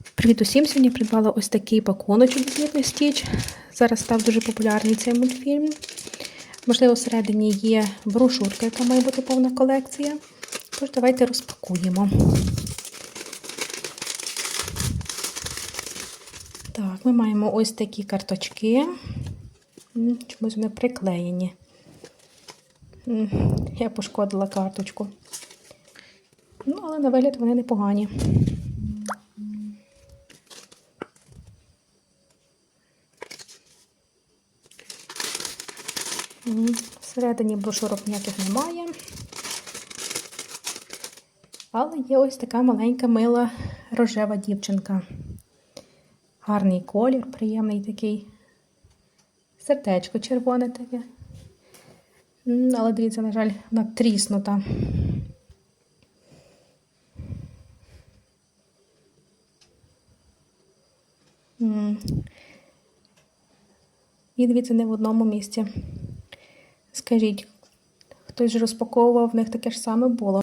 Привіт усім! Сьогодні придбала ось такий пакуночок від Літний Стіч. Зараз став дуже популярний цей мультфільм. Можливо, всередині є брошурка, яка має бути повна колекція. Тож, давайте розпакуємо. Так, ми маємо ось такі карточки. Чомусь вони приклеєні. Я пошкодила карточку. Ну, але на вигляд вони непогані. Всередині брошурок ніяких немає. Але є ось така маленька мила рожева дівчинка. Гарний колір, приємний такий. Сердечко червоне таке. Але дивіться, на жаль, вона тріснута. І дивіться, не в одному місці. Скажіть, хтось розпаковував, в них таке ж саме було.